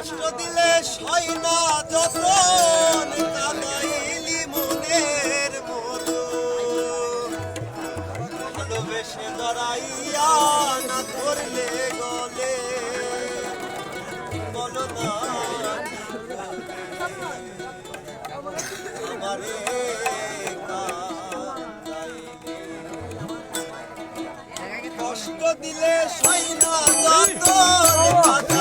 কষ্ট দিলে সইনা যতন কাদাইলি মনের মতো। ভালোবেসে দরাইয়া না ধরলে গলে। বলো না কষ্ট দিলে সইনা যতন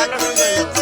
Santa Cruz.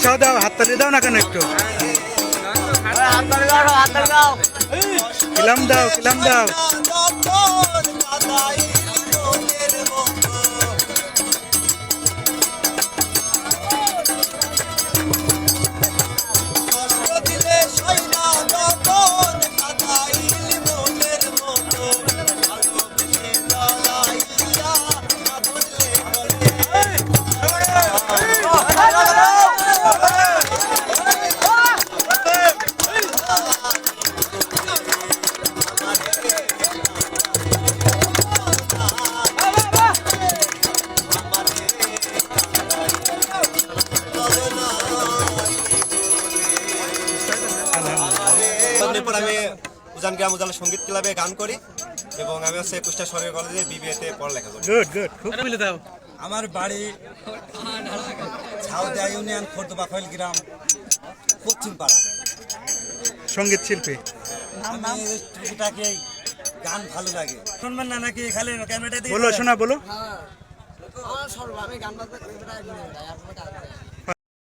উৎসাহ দাও হাততালি দাও না কেন একটু? কিলাম দাও কিলাম দাও। উজান গ্রাম উজালা সংগীত ক্লাবে গান করি এবং আমি হচ্ছে কুষ্টা সরকারি কলেজে বিবিএতে পড়ালেখা করি। গুড গুড খুব মিলে দাও। আমার বাড়ি ঝাউদিয়া ইউনিয়ন খোর্দবাখল গ্রাম পশ্চিম পাড়া। সংগীত শিল্পী। আমি এই গান ভালো লাগে। শুনবেন না নাকি খালি ক্যামেরাটা দিয়ে বলো শোনা বলো। আমার সর্ব আমি গান বাজনা আর।